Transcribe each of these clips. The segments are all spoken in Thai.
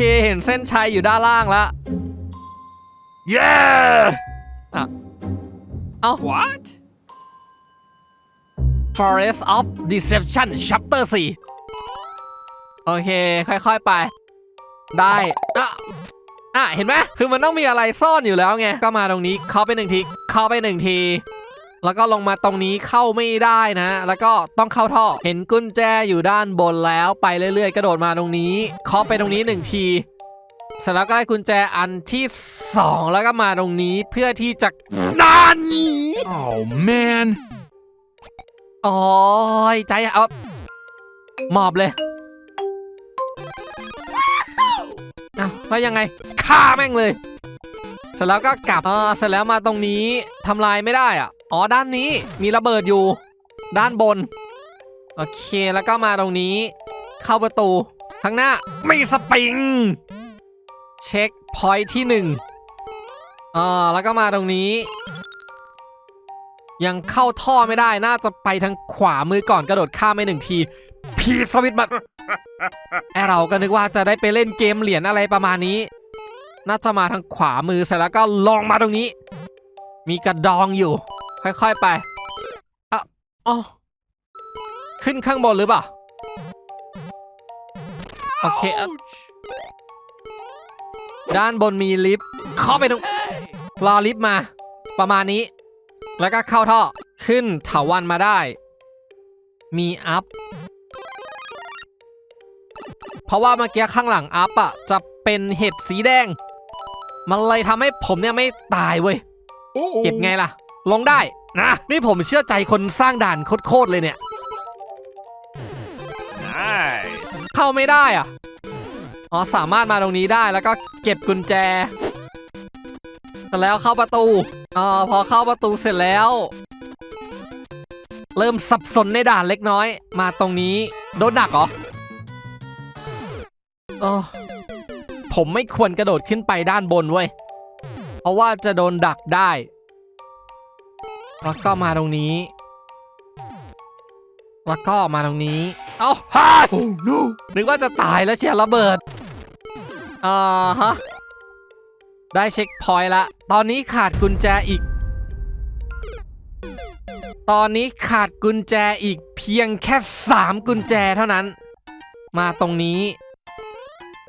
เคเห็นเส้นชัยอยู่ด้านล่างแล้วเย้เอ้า what Forest of Deception Chapter 4 โอเค ค่อยๆไป ได้อะอะ เห็นไหม คือมันต้องมีอะไรซ่อนอยู่แล้วไง ก็มาตรงนี้ เข้าไปหนึ่งที เข้าไปหนึ่งที แล้วก็ลงมาตรงนี้เข้าไม่ได้นะ แล้วก็ต้องเข้าท่อ เห็นกุญแจอยู่ด้านบนแล้วไปเรื่อยๆ กระโดดมาตรงนี้เคาะไปตรงนี้หนึ่งทีเสร็จแล้วก็ได้กุญแจอันที่สองแล้วก็มาตรงนี้เพื่อที่จะนานนี้ oh man โอ้ยใจอะเอาหมอบเลยอ้าวแล้วยังไงฆ่าแม่งเลย เสร็จแล้วก็กลับเออเสร็จแล้วมาตรงนี้ทำลายไม่ได้อะ อ๋อด้านนี้มีระเบิดอยู่ ด้านบน โอเคแล้วก็มาตรงนี้ เข้าประตูข้างหน้ามีสปริง เช็คพอยท์ที่หนึ่งอ่าแล้วก็มาตรงนี้ ยังเข้าท่อไม่ได้น่าจะไปทางขวามือก่อนกระโดดข้ามไปหนึ่งทีพีสวิตบัตไอเราก็นึกว่าจะได้ไปเล่นเกมเหรียญอะไรประมาณนี้ น่าจะมาทางขวามือเสร็จแล้วก็ลงมาตรงนี้ มีกระดองอยู่ ค่อยๆไปอะอ๋อขึ้นข้างบนหรือเปล่า โอเคอะด้านบนมีลิฟต์เข้าไปตรงรอลิฟต์มา ประมาณนี้ แล้วก็เข้าท่อขึ้นเถาวันมาได้ มีอัพ เพราะว่าเมื่อกี้ข้างหลังอัพอะจะเป็นเห็ดสีแดง มันเลยทำให้ผมเนี่ยไม่ตายเว้ยเก็บไงล่ะ ลงได้นะนี่ผมเชื่อใจคนสร้างด่านโคตรๆเลยเนี่ย nice เข้าไม่ได้อะอ๋อสามารถมาตรงนี้ได้แล้วก็เก็บกุญแจเสร็จแล้วเข้าประตูอ๋อพอเข้าประตูเสร็จแล้ว เริ่มสับสนในด่านเล็กน้อย มาตรงนี้โดนดักเหรอเออผมไม่ควรกระโดดขึ้นไปด้านบนเว้ย เพราะว่าจะโดนดักได้ แล้วก็มาตรงนี้ แล้วก็มาตรงนี้ เอ้าฮ่า oh no นึกว่าจะตายแล้วเชียร์ระเบิดอ่าฮะ ได้เช็คพอยต์ละ ตอนนี้ขาดกุญแจอีก ตอนนี้ขาดกุญแจอีกเพียงแค่ 3 กุญแจเท่านั้น มาตรงนี้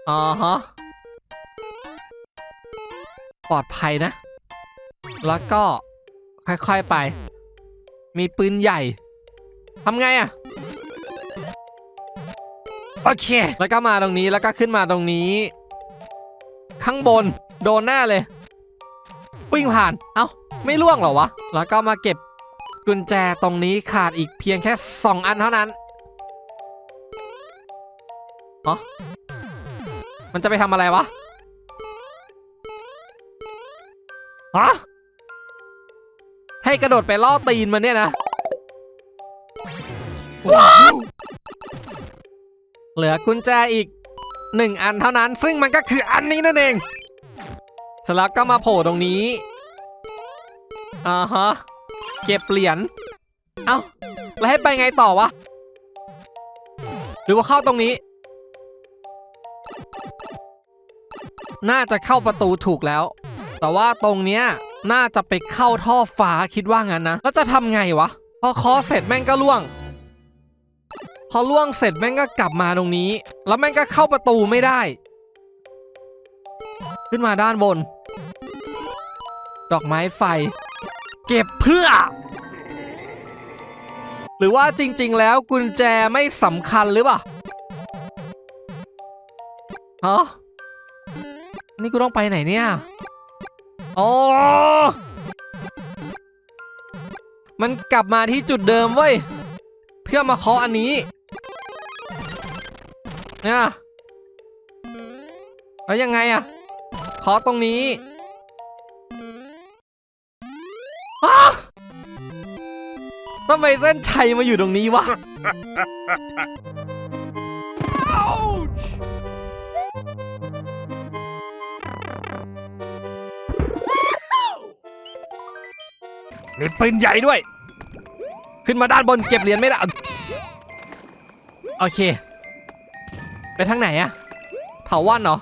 อ่าฮะ ปลอดภัยนะ แล้วก็ ค่อยๆไป มีปืนใหญ่ทำไงอะโอเค แล้วก็มาตรงนี้แล้วก็ขึ้นมาตรงนี้ ข้างบนโดนแน่เลย วิ่งผ่าน เอ้า ไม่ล่วงหรอวะ แล้วก็มาเก็บกุญแจตรงนี้ขาดอีกเพียงแค่ 2 อันเท่านั้นอ๋อมันจะไปทำอะไรวะฮะ ให้กระโดดไปล่อตีนมันเนี่ยนะ เหลือกุญแจอีกหนึ่งอันเท่านั้นซึ่งมันก็คืออันนี้นั่นเองเสร็จแล้วก็มาโผล่ตรงนี้อ่าฮะเก็บเหรียญเอ้าแล้วให้ไปไงต่อวะ หรือว่าเข้าตรงนี้ น่าจะเข้าประตูถูกแล้ว แต่ว่าตรงเนี้ย น่าจะไปเข้าท่อฟ้าคิดว่างั้นนะ แล้วจะทำไงวะ พอเคอเสร็จแม่งก็ล่วง พอล่วงเสร็จแม่งก็กลับมาตรงนี้ แล้วแม่งก็เข้าประตูไม่ได้ ขึ้นมาด้านบน ดอกไม้ไฟ เก็บเพื่อ หรือว่าจริง ๆ แล้วกุญแจไม่สำคัญหรือเปล่าฮะนี่กูต้องไปไหนเนี่ย อ๋อ มันกลับมาที่จุดเดิมเว้ย เพื่อมาเคาะอันนี้เนี่ยแล้วยังไงอะเคาะตรงนี้อ้าทำไมเส้นชัยมาอยู่ตรงนี้วะ มีปืนใหญ่ด้วย ขึ้นมาด้านบนเก็บเหรียญไม่ได้โอเค ไปทางไหนอะเถาวันเหรอ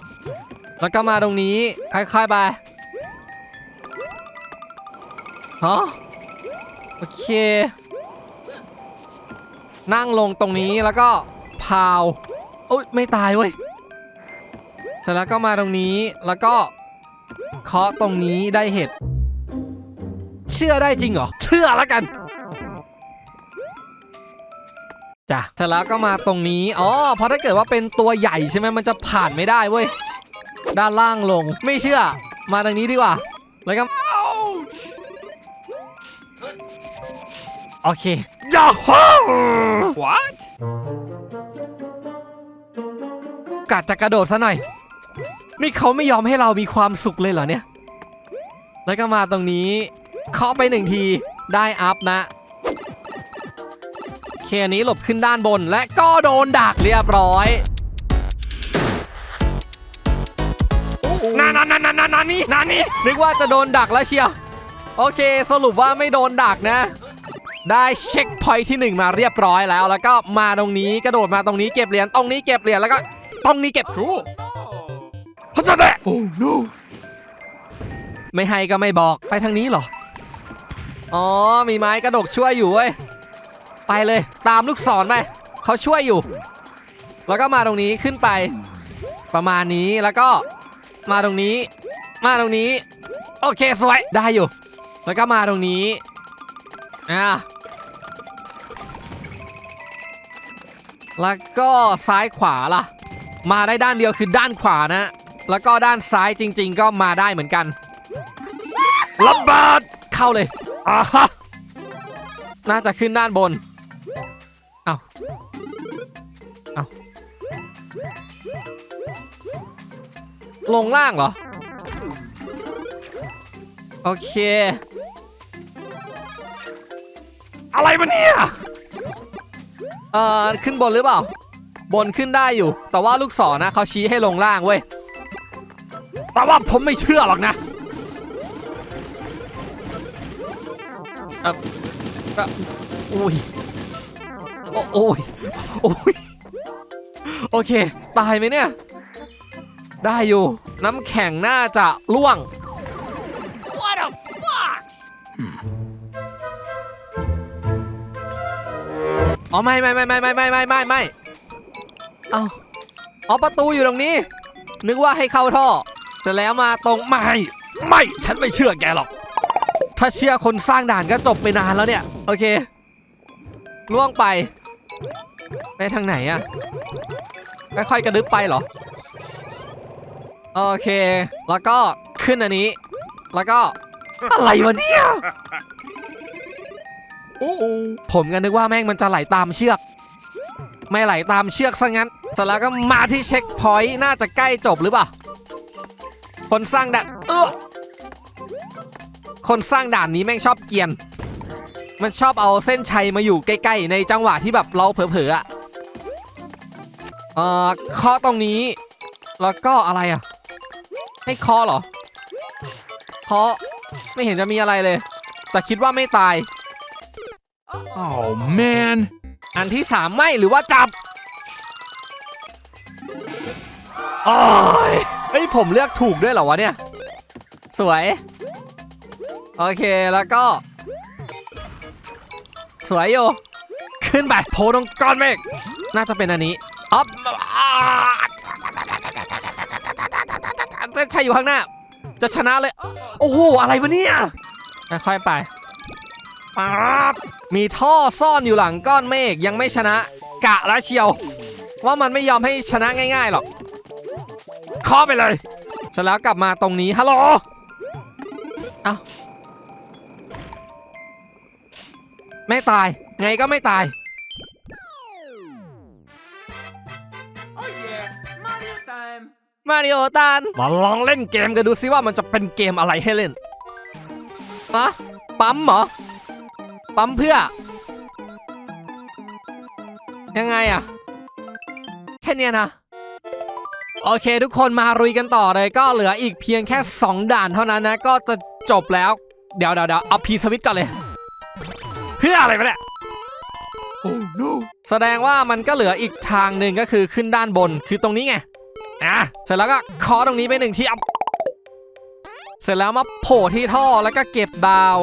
แล้วก็มาตรงนี้ค่อยๆไปฮะโอเค นั่งลงตรงนี้แล้วก็พาวโอ้ยไม่ตายเว้ยเสร็จแล้วก็มาตรงนี้แล้วก็เคาะตรงนี้ได้เห็ด เชื่อได้จริงเหรอ เชื่อแล้วกันจ้ะเสร็จแล้วก็มาตรงนี้ อ๋อ เพราะถ้าเกิดว่าเป็นตัวใหญ่ใช่ไหมมันจะผ่านไม่ได้เว้ย ด้านล่างลง ไม่เชื่อ มาตรงนี้ดีกว่า แล้วก็ โอเคจ้าฮู้ What? กัดจะกระโดดซะหน่อย นี่เขาไม่ยอมให้เรามีความสุขเลยเหรอเนี่ย แล้วก็มาตรงนี้ เคาะไปหนึ่งทีได้อัพนะเคอันนี้หลบขึ้นด้านบนและก็โดนดักเรียบร้อยนานานานานานานี่นานี่นึกว่าจะโดนดักแล้วเชียว โอเคสรุปว่าไม่โดนดักนะ ได้เช็คพอยท์ที่หนึ่งมาเรียบร้อยแล้ว แล้วก็มาตรงนี้กระโดดมาตรงนี้เก็บเหรียญตรงนี้เก็บเหรียญแล้วก็ตรงนี้เก็บ Cool. เขาจะแดะ Oh no. ไม่ให้ก็ไม่บอกไปทางนี้เหรอ อ๋อ มีไม้กระดกช่วยอยู่เว้ย ไปเลยตามลูกศรไปเขาช่วยอยู่ แล้วก็มาตรงนี้ขึ้นไป ประมาณนี้แล้วก็มาตรงนี้ มาตรงนี้ โอเคสวยได้อยู่ แล้วก็มาตรงนี้อ่าแล้วก็ซ้ายขวาล่ะ มาได้ด้านเดียวคือด้านขวานะ แล้วก็ด้านซ้ายจริง ๆ ก็มาได้เหมือนกันระเบิดเข้าเลยอ่าฮะ น่าจะขึ้นด้านบน เอาเอาลงล่างเหรอ โอเค อะไรมันเนี่ย เอ่อ ขึ้นบนหรือเปล่า บนขึ้นได้อยู่ แต่ว่าลูกศรนะเขาชี้ให้ลงล่างเว้ย แต่ว่าผมไม่เชื่อหรอกนะ อ่อเอ่ออุ้ยโอ้ยโอ้ยโอเค ตายไหมเนี่ย ได้อยู่ น้ำแข็งน่าจะล่วง What a fox! อ๋อไม่ไม่ไม่ไม่ไม่ไม่ไม่ไม่ไม่เอาอ๋อประตูอยู่ตรงนี้ นึกว่าให้เข้าท่อเสร็จแล้วมาตรงไม่ ไม่ ฉันไม่เชื่อแกหรอก ถ้าเชื่อคนสร้างด่านก็จบไปนานแล้วเนี่ย โอเค ล่วงไป ไปทางไหนอะค่อยๆกระดึบไปเหรอ โอเค แล้วก็ขึ้นอันนี้ แล้วก็อะไรวะเนี่ย Oh. ผมก็นึกว่าแม่งมันจะไหลตามเชือก ไม่ไหลตามเชือกซะงั้นเสร็จแล้วก็มาที่เช็คพอยต์น่าจะใกล้จบหรือเปล่า คนสร้างด่านเออ คนสร้างด่านนี้แม่งชอบเกรียน มันชอบเอาเส้นชัยมาอยู่ใกล้ๆ ในจังหวะที่แบบเราเผลอๆอะเอ่อเคาะตรงนี้ แล้วก็อะไรอะ ให้เคาะเหรอเคาะไม่เห็นจะมีอะไรเลย แต่คิดว่าไม่ตาย Oh man. อันที่สามไม่หรือว่าจับโอ้ยเฮ้ยผมเลือกถูกด้วยเหรอวะเนี่ย สวย โอเคแล้วก็ สวยอยู่ขึ้นไปโพตรงก้อนเมฆน่าจะเป็นอันนี้อ๊อบเส้นชัยอยู่ข้างหน้า จะชนะเลย โอ้โห อะไรวะเนี่ยค่อยไปมีท่อซ่อนอยู่หลังก้อนเมฆยังไม่ชนะ กะแล้วเชียว ว่ามันไม่ยอมให้ชนะง่ายๆหรอกเคาะไปเลยเสร็จแล้วกลับมาตรงนี้ฮัลโหล เอ้า ไม่ตาย ไงก็ไม่ตาย Oh yeah. Mario time. มาริโอตานมาลองเล่นเกมกันดูซิว่ามันจะเป็นเกมอะไรให้เล่นอะปั๊มเหรอ ปั๊มเพื่อ ยังไงอะแค่เนี้ยนะ โอเคทุกคนมารุยกันต่อเลยก็เหลืออีกเพียงแค่ 2 ด่านเท่านั้นนะ ก็จะจบแล้ว เดี๋ยวเดี๋ยวเดี๋ยวเอาพีสวิตก่อนเลยเพื่ออะไรวะเนี่ย Oh no. แสดงว่ามันก็เหลืออีกทางหนึ่งก็คือขึ้นด้านบนคือตรงนี้ไงอะเสร็จแล้วก็เคาะตรงนี้ไปหนึ่งทีเอาเสร็จแล้วมาโผล่ที่ท่อแล้วก็เก็บดาว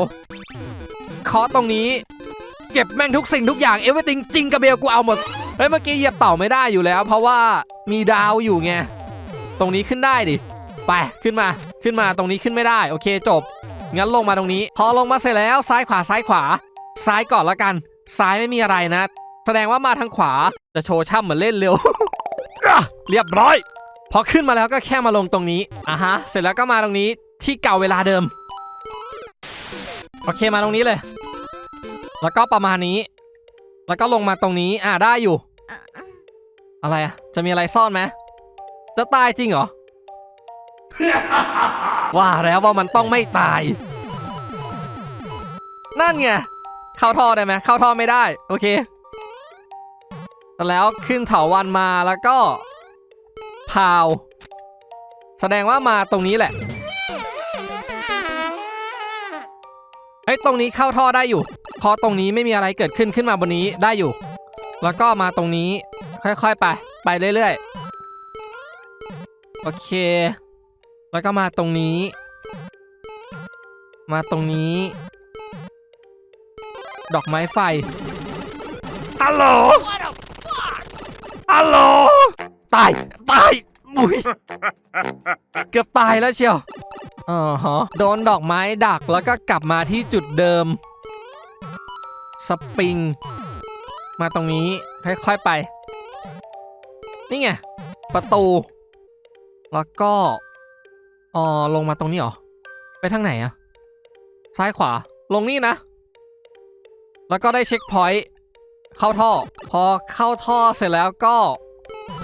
เคาะตรงนี้ เก็บแม่งทุกสิ่งทุกอย่างเอเวอร์ติงจริงกับเบลกูเอาหมดเฮ้ยเมื่อกี้เหยียบเต่าไม่ได้อยู่แล้ว เพราะว่ามีดาวอยู่ไงตรงนี้ขึ้นได้ดิไปขึ้นมาขึ้นมาตรงนี้ขึ้นไม่ได้ โอเคจบ งั้นลงมาตรงนี้ พอลงมาเสร็จแล้วซ้ายขวาซ้ายขวา ซ้ายก่อนละกัน ซ้ายไม่มีอะไรนะ แสดงว่ามาทางขวา จะโชว์ช่ำเหมือนเล่นเร็ว เรียบร้อย พอขึ้นมาแล้วก็แค่มาลงตรงนี้อะฮะ เสร็จแล้วก็มาตรงนี้ที่เก่าเวลาเดิม โอเคมาตรงนี้เลย แล้วก็ประมาณนี้ แล้วก็ลงมาตรงนี้ อ่าได้อยู่ อะไรอะ จะมีอะไรซ่อนไหมจะตายจริงเหรอ ว่าแล้วว่ามันต้องไม่ตาย นั่นไง เข้าท่อได้ไหมเข้าท่อไม่ได้ โอเค แล้วขึ้นเถาวันมาแล้วก็พาว แสดงว่ามาตรงนี้แหละเฮ้ยตรงนี้เข้าท่อได้อยู่พราะตรงนี้ไม่มีอะไรเกิดขึ้นขึ้นมาบนนี้ได้อยู่ แล้วก็มาตรงนี้ค่อยๆไป ไปเรื่อยๆ โอเค แล้วก็มาตรงนี้ มาตรงนี้ ดอกไม้ไฟฮัลโหลฮัลโหลตาย ตายอุ้ยเกือบตายแล้วเชียวอ๋อฮะโดนดอกไม้ดักแล้วก็กลับมาที่จุดเดิม สปริง มาตรงนี้ ค่อยๆไป นี่ไง ประตู แล้วก็ อ๋อ ลงมาตรงนี้เหรอ ไปทางไหนอะซ้ายขวา ลงนี่นะ แล้วก็ได้เช็คพอยต์เข้าท่อ พอเข้าท่อเสร็จแล้วก็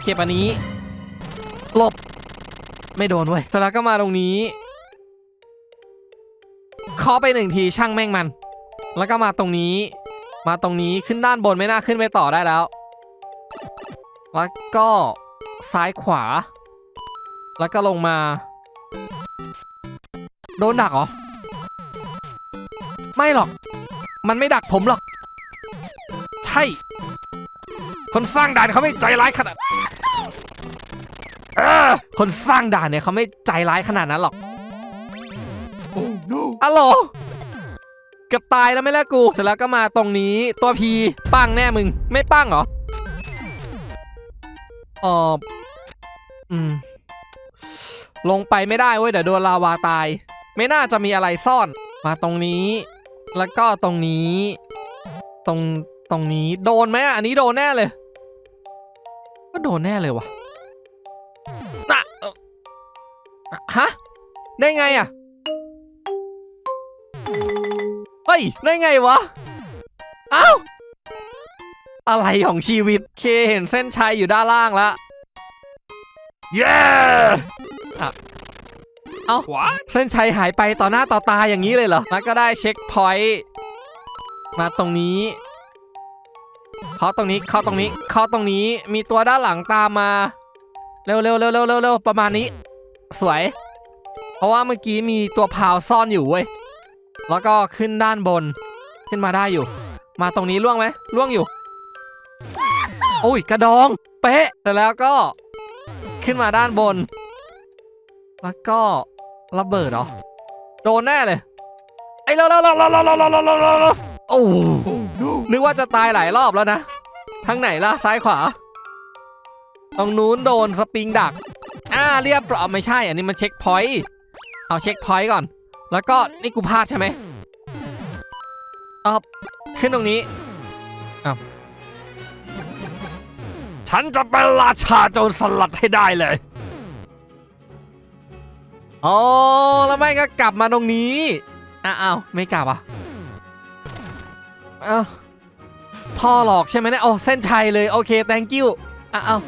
เก็บอันนี้หลบ ไม่โดนเว้ยเสร็จแล้วก็มาตรงนี้เคาะไปหนึ่งทีช่างแม่งมัน แล้วก็มาตรงนี้ มาตรงนี้ขึ้นด้านบนไม่น่าขึ้นไปต่อได้แล้ว แล้วก็ซ้ายขวา แล้วก็ลงมา โดนดักเหรอ ไม่หรอก มันไม่ดักผมหรอก ใช่ คนสร้างด่านเขาไม่ใจร้ายขนาดคนสร้างด่านเนี่ยเขาไม่ใจร้ายขนาดนั้นหรอก Oh no! อะโหลกือบตายแล้วไม่แล้วกู เสร็จแล้วก็มาตรงนี้ตัวพีปั้งแน่มึง ไม่ปั้งเหรออออืม ลงไปไม่ได้เว้ยเดี๋ยวโดนลาวาตาย ไม่น่าจะมีอะไรซ่อน มาตรงนี้ แล้วก็ตรงนี้ ตรงตรงนี้โดนไหมอันนี้โดนแน่เลย ก็โดนแน่เลยวะน่ะฮะได้ไงอะเฮ้ยได้ไงวะเอ้าอะไรของชีวิตเคเห็นเส้นชัยอยู่ด้านล่างแล้วเย้อะ เอ้า What? เส้นชัยหายไปต่อหน้าต่อตาอย่างนี้เลยเหรอแล้วก็ได้เช็คพอยต์มาตรงนี้เข้าตรงนี้เข้าตรงนี้เข้าตรงนี้มีตัวด้านหลังตามมา เร็วเร็วเร็วเร็วเร็วเร็วประมาณนี้ สวย เพราะว่าเมื่อกี้มีตัวพาวซ่อนอยู่เว้ยแล้วก็ขึ้นด้านบนขึ้นมาได้อยู่ มาตรงนี้ล่วงไหมล่วงอยู่ โอ้ยกระดอง เป๊ะแต่แล้วก็ขึ้นมาด้านบน แล้วก็ ระเบิดเหรอ โดนแน่เลย ไอ้เราเราเราเราเราเราเราเราเราโอ้โหนึกว่าจะตายหลายรอบแล้วนะ ทางไหนล่ะ ซ้ายขวา ตรงนู้นโดนสปริงดัก อ่าเรียบร้อยไม่ใช่ อันนี้มันเช็คพอยต์ เอาเช็คพอยต์ก่อน แล้วก็นี่กูพลาดใช่ไหมเอาขึ้นตรงนี้อ้าวฉันจะเป็นราชาโจรสลัดให้ได้เลย อ๋อแล้วไม่ก็กลับมาตรงนี้อ้าวไม่กลับอะอ้าวท่อหลอกใช่ไหมเนี่ยโอ้เส้นชัยเลยโอเค thank you อ้าว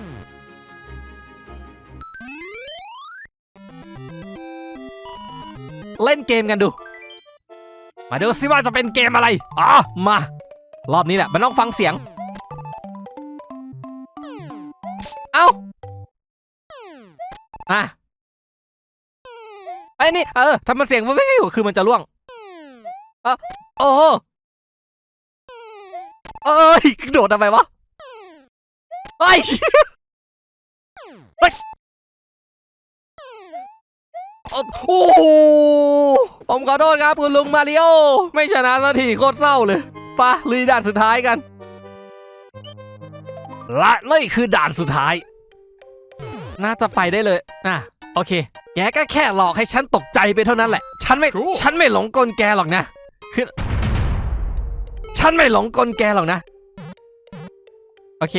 เล่นเกมกันดู มาดูซิว่าจะเป็นเกมอะไรอ๋อมา รอบนี้แหละมันต้องฟังเสียง เอ้าอะ อ้นี่เออทำมันเสียงมันไม่อยู่คือมันจะล่วงออโอ้เอ้ยโดดทำไมวะเฮ้ยโอ้โอ้โหผมขอโทษครับคุณลุงมาริโอไม่ชนะสักทีโคตรเศร้าเลยไปะลุยด่านสุดท้ายกัน และนี่คือด่านสุดท้าย น่าจะไปได้เลยอะ โอเค แกก็แค่หลอกให้ฉันตกใจไปเท่านั้นแหละ ฉันไม่ Cool ฉันไม่หลงกลแกหรอกนะคือฉันไม่หลงกลแกหรอกนะ โอเค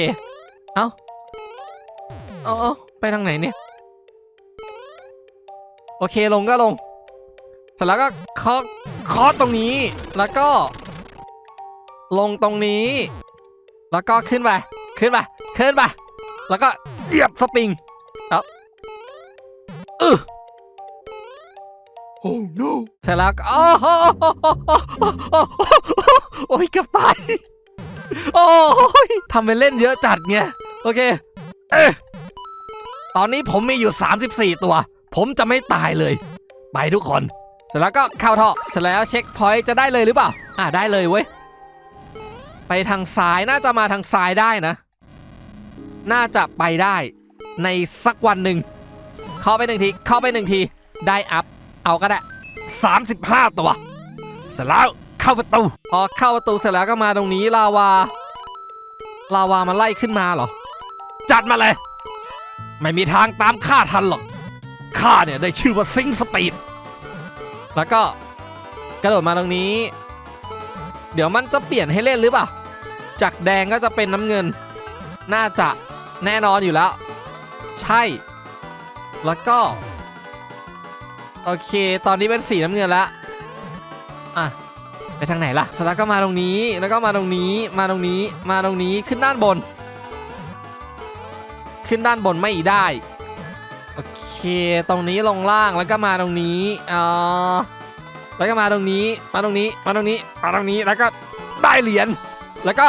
เอาเอาเอาไปทางไหนเนี่ย โอเคลงก็ลง เสร็จแล้วก็เคาะเคาะตรงนี้ แล้วก็ ลงตรงนี้ แล้วก็ขึ้นไป ขึ้นไป ขึ้นไป แล้วก็เหยียบสปริงเอาเออ Oh no! เสร็จแล้วก็โอ้โหโอ้ยเกือบตายโอ้ยทำเป็นเล่นเยอะจัดไงโอเค เอ๊ะตอนนี้ผมมีอยู่ 34 ตัว ผมจะไม่ตายเลย ไปทุกคน เสร็จแล้วก็เข้าท่อเสร็จแล้วเช็คพอยต์จะได้เลยหรือเปล่า อ่าได้เลยเว้ย ไปทางซ้ายน่าจะมาทางซ้ายได้นะ น่าจะไปได้ในสักวันหนึ่ง เข้าไปหนึ่งที เข้าไปหนึ่งที ได้อัพ เอาก็ได้ 35 ตัว เสร็จแล้วเข้าประตู พอเข้าประตูเสร็จแล้วก็มาตรงนี้ลาวา ลาวามันไล่ขึ้นมาเหรอ จัดมาเลย ไม่มีทางตามข้าทันหรอก ข้าเนี่ยได้ชื่อว่าซิงสปีด แล้วก็กระโดดมาตรงนี้ เดี๋ยวมันจะเปลี่ยนให้เล่นหรือเปล่า จากแดงก็จะเป็นน้ำเงิน น่าจะแน่นอนอยู่แล้ว ใช่ แล้วก็ โอเค ตอนนี้เป็นสีน้ำเงินแล้วอะไปทางไหนล่ะเสร็จแล้วก็มาตรงนี้แล้วก็มาตรงนี้มาตรงนี้มาตรงนี้ขึ้นด้านบน ขึ้นด้านบนไม่ได้โอเคตรงนี้ลงล่างแล้วก็มาตรงนี้อ่าแล้วก็มาตรงนี้มาตรงนี้มาตรงนี้มาตรงนี้แล้วก็ได้เหรียญแล้วก็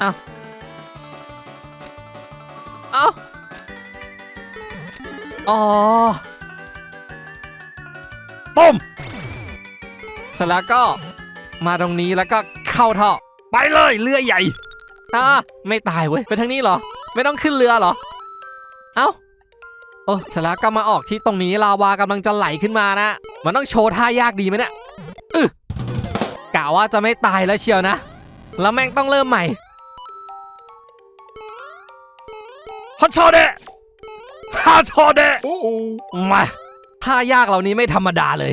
อาเอ๋อปุ้มเสร็จแล้วก็มาตรงนี้แล้วก็เข้าท่อ ไปเลยเรือใหญ่อ่าไม่ตายเว้ยไปทางนี้เหรอ ไม่ต้องขึ้นเรือเหรอ เอ้าโอ้เสร็จแล้วก็มาออกที่ตรงนี้ลาวากำลังจะไหลขึ้นมานะ มันต้องโชว์ท่ายากดีไหมเนี่ยอึกะว่าจะไม่ตายแล้วเชียวนะ แล้วแม่งต้องเริ่มใหม่ฮัตโชเดะฮัตโชเดะ Uh oh! มาท่ายากเหล่านี้ไม่ธรรมดาเลย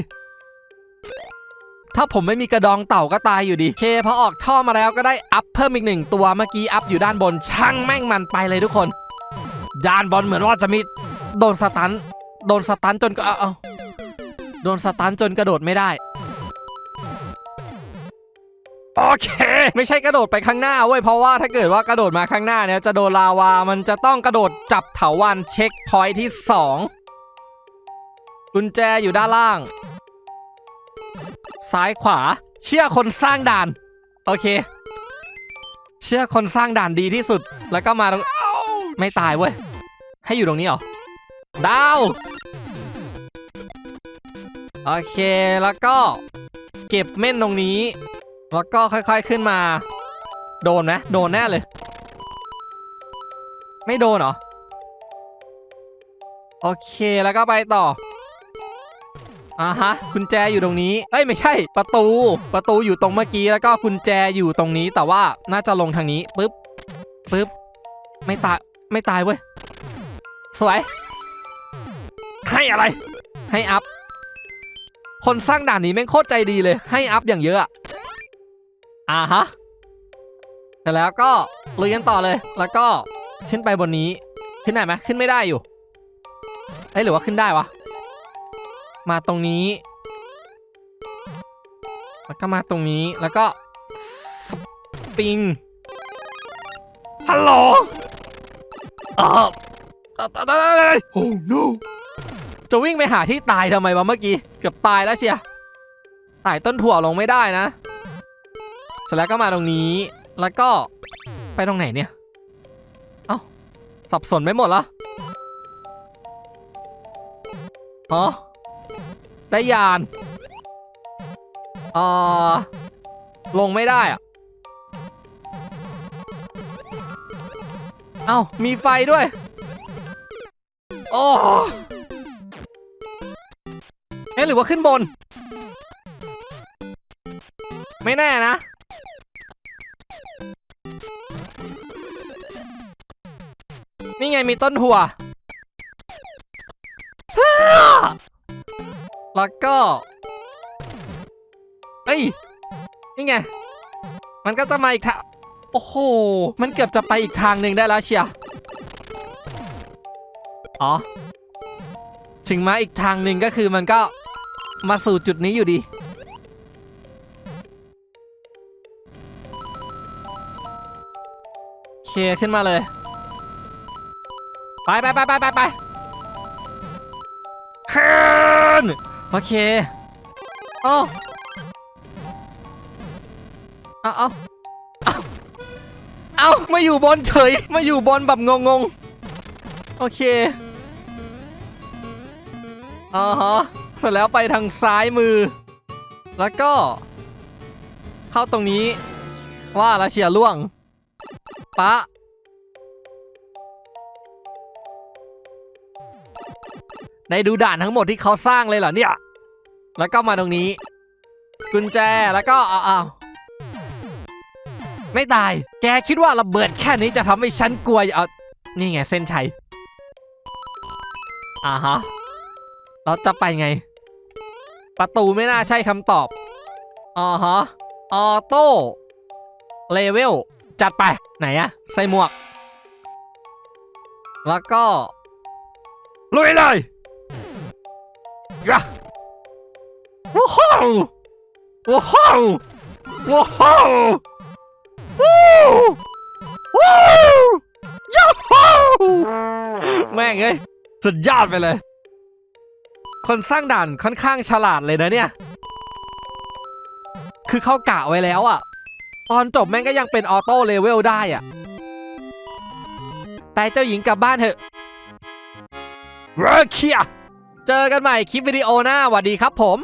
ถ้าผมไม่มีกระดองเต่าก็ตายอยู่ดี เคพอออกท่อมาแล้วก็ได้อัพเพิ่มอีกหนึ่งตัวเมื่อกี้อัพอยู่ด้านบนช่างแม่งมันไปเลยทุกคนด้านบนเหมือนว่าจะมีโดนสตัน โดนสตันจนก็เอาเอาโดนสตันจนกระโดดไม่ได้ โอเค ไม่ใช่กระโดดไปข้างหน้าเว้ยเพราะว่าถ้าเกิดว่ากระโดดมาข้างหน้าเนี่ยจะโดนลาวา มันจะต้องกระโดดจับเถาวันเช็คพอยท์ที่ 2 กุญแจอยู่ด้านล่าง ซ้ายขวา เชื่อคนสร้างด่าน โอเค เชื่อคนสร้างด่านดีที่สุด แล้วก็มาตรงไม่ตายเว้ย ให้อยู่ตรงนี้เหรอ ดาว โอเคแล้วก็ เก็บเม่นตรงนี้ แล้วก็ค่อยๆขึ้นมา โดนไหมโดนแน่เลย ไม่โดนเหรอ โอเคแล้วก็ไปต่ออ่าฮะกุญแจอยู่ตรงนี้เอ้ยไม่ใช่ ประตู ประตูอยู่ตรงเมื่อกี้แล้วก็กุญแจอยู่ตรงนี้ แต่ว่าน่าจะลงทางนี้ปึ๊บปึ๊บไม่ตายไม่ตายเว้ยสวย ให้อะไร ให้อัพ คนสร้างด่านนี้แม่งโคตรใจดีเลย ให้อัพอย่างเยอะ อ่าฮะแต่แล้วก็ลุยกันต่อเลย แล้วก็ขึ้นไปบนนี้ ขึ้นได้ไหมขึ้นไม่ได้อยู่เอ้ยหรือว่าขึ้นได้วะ มาตรงนี้ แล้วก็มาตรงนี้ แล้วก็สปริง ฮัลโหลออเอ่อเอ่อเอ่อเอ่อ Oh no! จะวิ่งไปหาที่ตายทำไมวะเมื่อกี้ เกือบตายแล้วเชียตายต้นถั่วลงไม่ได้นะ ร็จแล้วก็มาตรงนี้ แล้วก็ไปตรงไหนเนี่ย เอ้า สับสนไม่หมดละอ๋อ ได้ยานเอ่อลงไม่ได้อะเอ้า มีไฟด้วย โอ้ะหรือว่าขึ้นบน ไม่แน่นะ ไงมีต้นหัวแล้วก็เอ้ย นี่ไง มันก็จะมาอีกทาง โอ้โห มันเกือบจะไปอีกทางหนึ่งได้แล้วเชียวอ๋อ ถึงมาอีกทางหนึ่งก็คือมันก็มาสู่จุดนี้อยู่ดี เคขึ้นมาเลย ไปไปไปไปไปไปขึ้นโอเคโอ้เอาเอาเอาเอามาอยู่บนเฉย มาอยู่บนแบบงงๆโอเคอ่าฮะเสร็จแล้วไปทางซ้ายมือ แล้วก็ เข้าตรงนี้ ว่าแล้วเชียร์ล่วงปะ ได้ดูด่านทั้งหมดที่เขาสร้างเลยเหรอเนี่ย แล้วก็มาตรงนี้ กุญแจแล้วก็อ้าวอ้าไม่ตาย แกคิดว่าระเบิดแค่นี้จะทำให้ฉันกลัวเอานี่ไงเส้นชัยอ่าฮะเราจะไปไง ประตูไม่น่าใช่คำตอบอ่าฮะออโต้เลเวลจัดไป ไหนอะใส่หมวก แล้วก็ลุยเลย ยะว้าวว้าวว้าววู้วู้ยาฮูแม่งเอ้ยสุดยอดไปเลย คนสร้างด่านค่อนข้างฉลาดเลยนะเนี่ย คือเขากะไว้แล้วอะตอนจบแม่งก็ยังเป็นออโต้เลเวลได้อะไปเจ้าหญิงกลับบ้านเถอะเรเคีย เจอกันใหม่คลิปวิดีโอหน้าสวัสดีครับผม